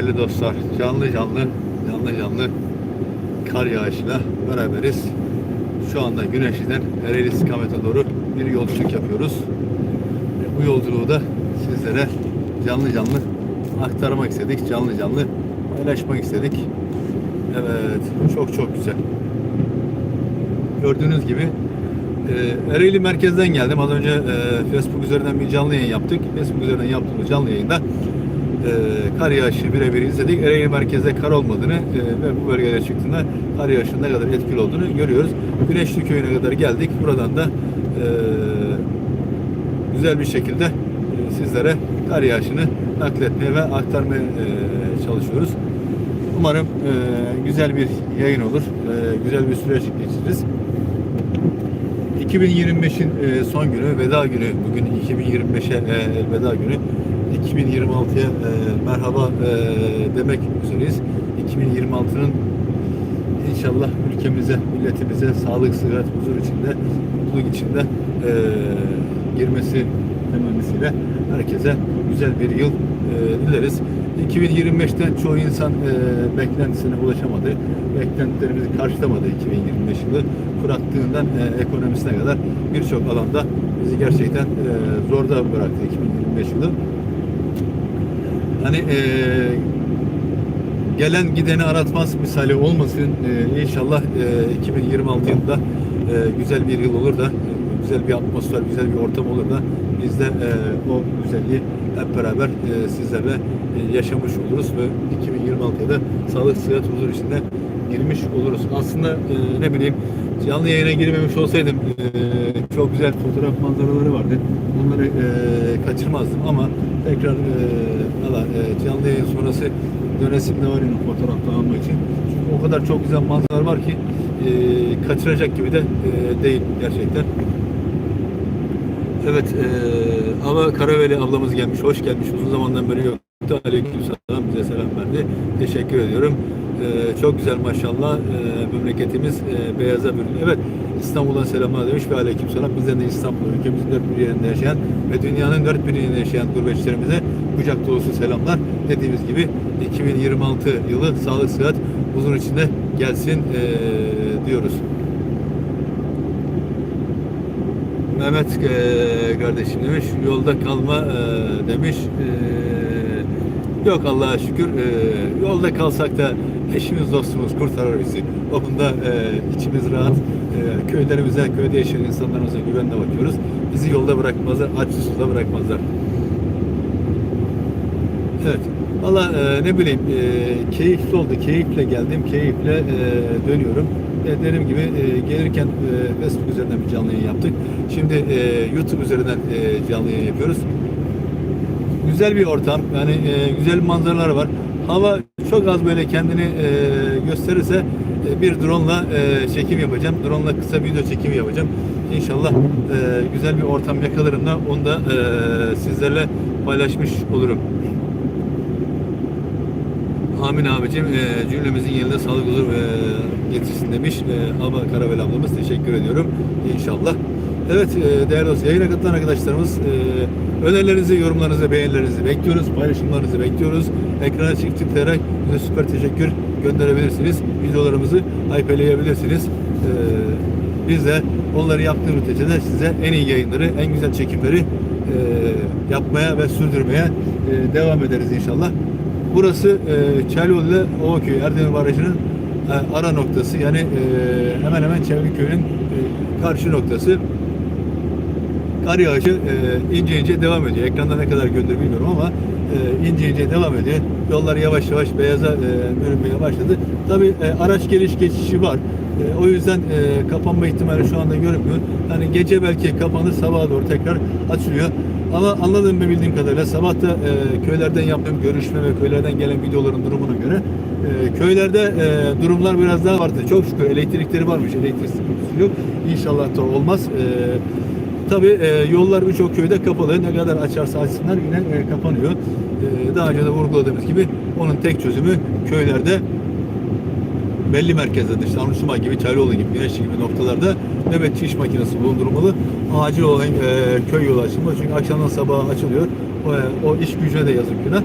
değerli dostlar. Canlı canlı, canlı canlı kar yağışıyla beraberiz. Şu anda Güneşli'den Ereğli istikamete doğru bir yolculuk yapıyoruz. Bu yolculuğu da sizlere canlı canlı aktarmak istedik. Canlı canlı paylaşmak istedik. Evet, çok çok güzel. Gördüğünüz gibi e, Ereğli merkezden geldim. Az önce e, Facebook üzerinden bir canlı yayın yaptık. Facebook üzerinden yaptığımız canlı yayında e, kar yağışı birebir izledik. Ereğli merkezde kar olmadığını e, ve bu bölgeye çıktığında kar yağışının ne kadar etkili olduğunu görüyoruz. Güneşli köyüne kadar geldik. Buradan da e, güzel bir şekilde e, sizlere kar yağışını nakletmeye ve aktarmaya e, çalışıyoruz. Umarım e, güzel bir yayın olur. E, güzel bir süreç geçiririz. 2025'in e, son günü, veda günü. Bugün 2025'e e, elveda günü. 2026'ya e, merhaba e, demek üzereyiz. 2026'nın inşallah ülkemize, milletimize sağlık, sıhhat, huzur içinde, mutluluk içinde girmesi temennisiyle herkese güzel bir yıl dileriz. 2025'ten çoğu insan e, beklentisine ulaşamadı. Beklentilerimizi karşılamadı 2025 yılı. Kuraklığından e, ekonomisine kadar birçok alanda bizi gerçekten e, zorda bıraktı 2025 yılı. Hani e, gelen gideni aratmaz misali olmasın. E, inşallah e, 2026 yılında e, güzel bir yıl olur da e, güzel bir atmosfer, güzel bir ortam olur da biz de e, o güzelliği hep beraber e, sizlerle e, yaşamış oluruz ve 2026'ya da sağlık, sıhhat, huzur içinde girmiş oluruz. Aslında e, ne bileyim canlı yayına girmemiş olsaydım e, çok güzel fotoğraf manzaraları vardı. Onları e, kaçırmazdım ama tekrar e, valla, e, canlı yayın sonrası dönesim de var yine fotoğrafta almak için. Çünkü o kadar çok güzel manzaralar var ki e, kaçıracak gibi de e, değil gerçekten. Evet, e, Ava Karaveli ablamız gelmiş, hoş gelmiş. Uzun zamandan beri yoktu. Aleykümselam bize selam verdi. Teşekkür ediyorum. E, çok güzel maşallah. E, memleketimiz e, beyaza büründü. Evet, İstanbul'dan selamlar demiş ve aleykümselam. Bizden de İstanbul ülkemizin dört bir yerinde yaşayan ve dünyanın dört bir yerinde yaşayan gurbetçilerimize kucak dolusu selamlar. Dediğimiz gibi 2026 yılı sağlık, sıhhat, huzur içinde gelsin e, diyoruz. Mehmet e, kardeşim demiş yolda kalma e, demiş. E, yok Allah'a şükür e, yolda kalsak da eşimiz dostumuz kurtarır bizi. O konuda e, içimiz rahat. E, köylerimize, köyde yaşayan insanlarımıza güvenle bakıyoruz. Bizi yolda bırakmazlar, aç susuzda bırakmazlar. Evet. Valla e, ne bileyim e, keyifli oldu. Keyifle geldim. Keyifle e, dönüyorum. Dediğim gibi e, gelirken e, Facebook üzerinden bir canlı yayın yaptık. Şimdi e, YouTube üzerinden e, canlı yayın yapıyoruz. Güzel bir ortam. Yani e, güzel manzaralar var. Hava çok az böyle kendini e, gösterirse e, bir drone'la e, çekim yapacağım. Drone'la kısa video çekimi yapacağım. İnşallah e, güzel bir ortam yakalarım da onu da e, sizlerle paylaşmış olurum. Amin abicim e, cümlemizin yerine sağlık huzur e, getirsin demiş. E, Ama Karavel ablamız teşekkür ediyorum inşallah. Evet e, değerli dostlar yayına katılan arkadaşlarımız e, önerilerinizi, yorumlarınızı, beğenilerinizi bekliyoruz. Paylaşımlarınızı bekliyoruz. Ekrana çift tıklayarak süper teşekkür gönderebilirsiniz. Videolarımızı hypeleyebilirsiniz. E, biz de onları yaptığımız müddetçe size en iyi yayınları, en güzel çekimleri e, yapmaya ve sürdürmeye e, devam ederiz inşallah. Burası e, Çaylolu ile Ovaköy Erdemir Barajı'nın e, ara noktası. Yani e, hemen hemen Çevliköy'ün e, karşı noktası. Kar yağışı e, ince ince devam ediyor. Ekranda ne kadar gönderiyor bilmiyorum ama e, ince ince devam ediyor. Yollar yavaş yavaş beyaza e, bürünmeye başladı. Tabi e, araç geliş geçişi var. E, o yüzden e, kapanma ihtimali şu anda görünmüyor. Yani gece belki kapanır, sabaha doğru tekrar açılıyor. Ama anladığım ve bildiğim kadarıyla sabah da e, köylerden yaptığım görüşme ve köylerden gelen videoların durumuna göre e, köylerde e, durumlar biraz daha vardı. Çok şükür elektrikleri varmış. Elektrik sıkıntısı yok. İnşallah da olmaz. E, Tabii e, yollar birçok köyde kapalı. Ne kadar açarsa açsınlar yine e, kapanıyor. E, daha önce de vurguladığımız gibi onun tek çözümü köylerde belli merkezlerde işte Anusuma gibi, Çaylıoğlu gibi, Güneşli gibi noktalarda nöbetçi iş makinesi bulundurulmalı. Acil olan e, köy yolu açılmalı. Çünkü akşamdan sabaha açılıyor. O, e, o iş gücüne de yazık günah.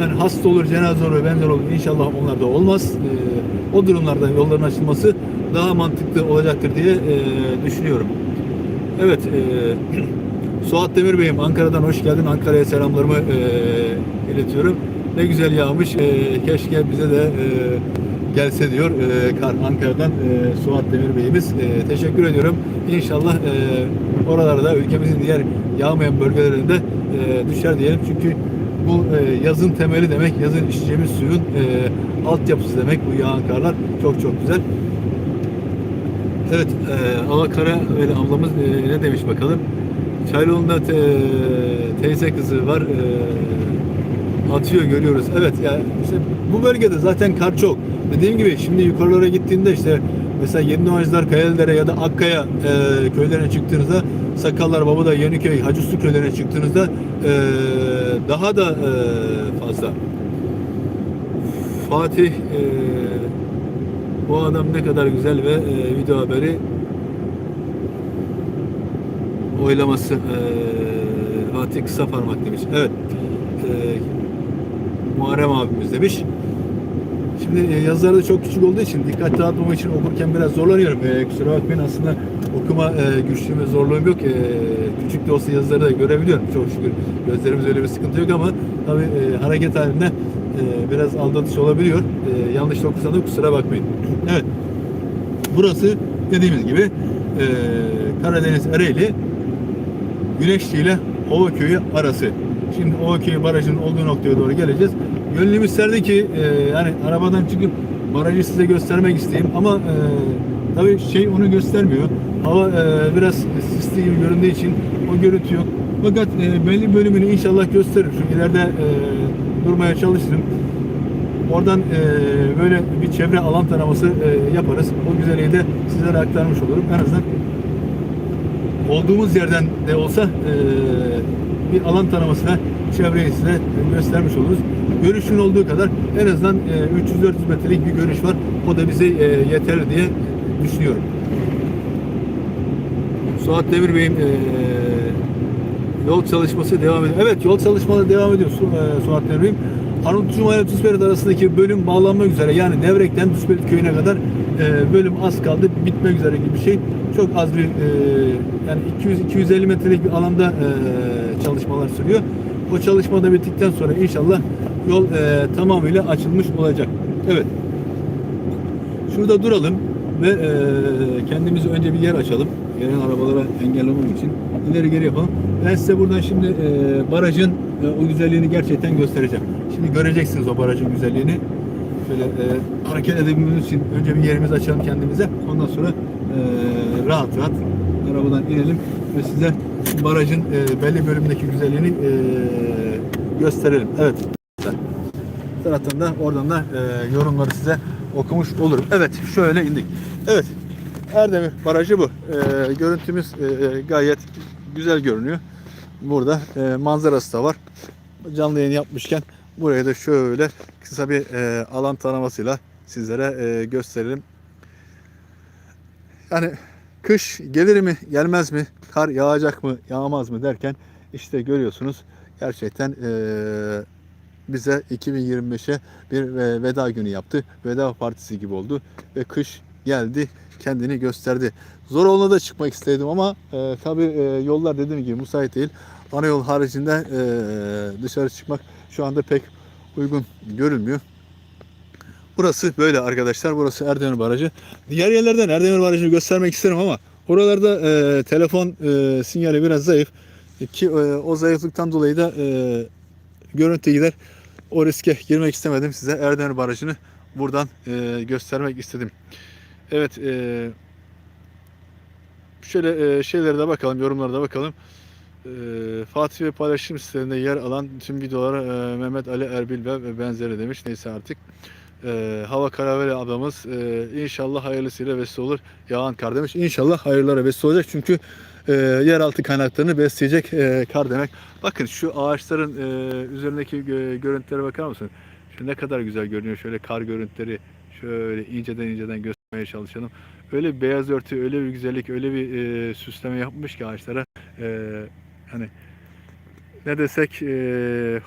Yani hasta olur, cenaze olur, benzer olur. İnşallah onlar da olmaz. E, o durumlarda yolların açılması daha mantıklı olacaktır diye e, düşünüyorum. Evet, e, Suat Demir Bey'im Ankara'dan hoş geldin. Ankara'ya selamlarımı e, iletiyorum. Ne güzel yağmış. E, keşke bize de e, gelse diyor e, kar Ankara'dan e, Suat Demir Bey'imiz. E, teşekkür ediyorum. İnşallah e, oralarda ülkemizin diğer yağmayan bölgelerinde e, düşer diyelim. Çünkü bu e, yazın temeli demek, yazın içeceğimiz suyun e, altyapısı demek bu yağan karlar. Çok çok güzel. Evet, e, Ava Kara öyle ablamız e, ne demiş bakalım. Çaylıoğlu'nda te, teyze kızı var. E, atıyor görüyoruz. Evet yani işte bu bölgede zaten kar çok. Dediğim gibi şimdi yukarılara gittiğinde işte mesela Yeni Doğancılar, Kayalıdere ya da Akkaya e, köylerine çıktığınızda Sakallar, Babada, Yeniköy, Hacısu köylerine çıktığınızda e, daha da e, fazla. Fatih e, bu adam ne kadar güzel ve e, video haberi oylaması e, Fatih kısa parmak demiş. Evet. E, Muharrem abimiz demiş. Şimdi e, yazıları çok küçük olduğu için dikkat dağıtmamak için okurken biraz zorlanıyorum. E, kusura bakmayın aslında okuma e, güçlüğüm ve zorluğum yok. E, küçük de olsa yazıları da görebiliyorum çok şükür. Gözlerimizde öyle bir sıkıntı yok ama tabii e, hareket halinde e, biraz aldatış olabiliyor. E, yanlış da okursam da kusura bakmayın. Evet. Burası dediğimiz gibi e, Karadeniz Ereğli Güneşli ile Ovaköy'ü arası. Şimdi Ovaköy barajının olduğu noktaya doğru geleceğiz. Gönlüm isterdi ki e, yani arabadan çıkıp barajı size göstermek isteyeyim ama e, tabii şey onu göstermiyor. Hava e, biraz sisli gibi göründüğü için o görüntü yok. Fakat e, belli bölümünü inşallah gösterir. Çünkü ileride e, durmaya çalışırım. Oradan e, böyle bir çevre alan taraması e, yaparız. O güzelliği de sizlere aktarmış olurum. En azından olduğumuz yerden de olsa e, bir alan taramasına çevreyi size göstermiş oluruz. Görüşün olduğu kadar en azından e, 300-400 metrelik bir görüş var. O da bize e, yeterli diye düşünüyorum. Suat Demir Bey'in e, yol çalışması devam ediyor. Evet yol çalışmaları devam ediyor Su, e, Suat Demir Bey'im. Arnavutçu ile arasındaki bölüm bağlanmak üzere. Yani Devrek'ten Tüsperit köyüne kadar e, bölüm az kaldı. Bitmek üzere gibi bir şey. Çok az bir e, yani 200-250 metrelik bir alanda e, çalışmalar sürüyor. O çalışma da bittikten sonra inşallah yol e, tamamıyla açılmış olacak. Evet. Şurada duralım ve kendimize önce bir yer açalım. Gelen arabalara engel olmamak için ileri geri yapalım. Ben size buradan şimdi barajın o güzelliğini gerçekten göstereceğim. Şimdi göreceksiniz o barajın güzelliğini. Şöyle e, hareket edebilmemiz için önce bir yerimizi açalım kendimize. Ondan sonra e, rahat rahat arabadan inelim ve size barajın e, belli bölümündeki güzelliğini e, gösterelim. Evet. Zaten da oradan da e, yorumları size okumuş olurum. Evet şöyle indik. Evet Erdemir Barajı bu. E, görüntümüz e, gayet güzel görünüyor. Burada e, manzarası da var. Canlı yayın yapmışken buraya da şöyle kısa bir e, alan tanımasıyla sizlere e, gösterelim. Yani kış gelir mi gelmez mi? Kar yağacak mı yağmaz mı derken işte görüyorsunuz gerçekten e, bize 2025'e bir e, veda günü yaptı. Veda partisi gibi oldu ve kış geldi kendini gösterdi. Zor olana da çıkmak istedim ama e, tabii e, yollar dediğim gibi müsait değil. Ana yol haricinde e, dışarı çıkmak şu anda pek uygun görünmüyor. Burası böyle arkadaşlar. Burası Erdemir Barajı. Diğer yerlerden Erdemir Barajı'nı göstermek isterim ama oralarda e, telefon e, sinyali biraz zayıf. Ki e, o zayıflıktan dolayı da e, görüntü gider. O riske girmek istemedim. Size Erdemir Barajı'nı buradan e, göstermek istedim. Evet. E, şöyle e, şeylere de bakalım. Yorumlara da bakalım. E, Fatih ve paylaşım sitelerinde yer alan tüm videolara e, Mehmet Ali Erbil ve benzeri demiş. Neyse artık. E, Hava Karaveli ablamız e, inşallah hayırlısıyla vesile olur. Yağan kar demiş. İnşallah hayırlara vesile olacak. Çünkü e, yeraltı kaynaklarını besleyecek e, kar demek. Bakın şu ağaçların e, üzerindeki gö- görüntülere bakar mısın? Şu ne kadar güzel görünüyor. Şöyle kar görüntüleri şöyle inceden inceden göstermeye çalışalım. Öyle bir beyaz örtü, öyle bir güzellik, öyle bir e, süsleme yapmış ki ağaçlara. E, hani ne desek e,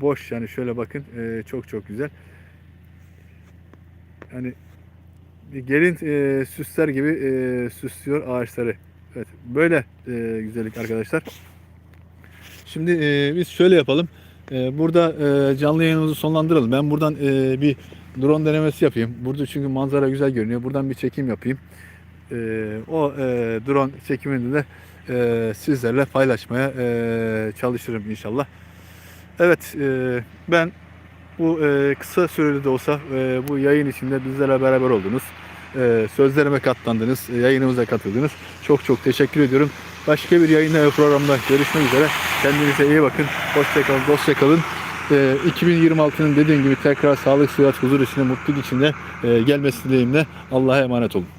boş yani şöyle bakın e, çok çok güzel. Yani bir gelin e, süsler gibi e, süslüyor ağaçları. Evet böyle e, güzellik arkadaşlar. Şimdi e, biz şöyle yapalım. E, burada e, canlı yayınımızı sonlandıralım. Ben buradan e, bir drone denemesi yapayım. Burada çünkü manzara güzel görünüyor. Buradan bir çekim yapayım. E, o e, drone çekimini de e, sizlerle paylaşmaya e, çalışırım inşallah. Evet e, ben bu e, kısa süreli de olsa e, bu yayın içinde bizlerle beraber oldunuz. E, sözlerime katlandınız, e, yayınımıza katıldınız. Çok çok teşekkür ediyorum. Başka bir yayında ve programda görüşmek üzere. Kendinize iyi bakın. Hoşçakalın, dostça kalın. E, 2026'nın dediğim gibi tekrar sağlık, sıhhat, huzur içinde, mutluluk içinde e, gelmesi dileğimle Allah'a emanet olun.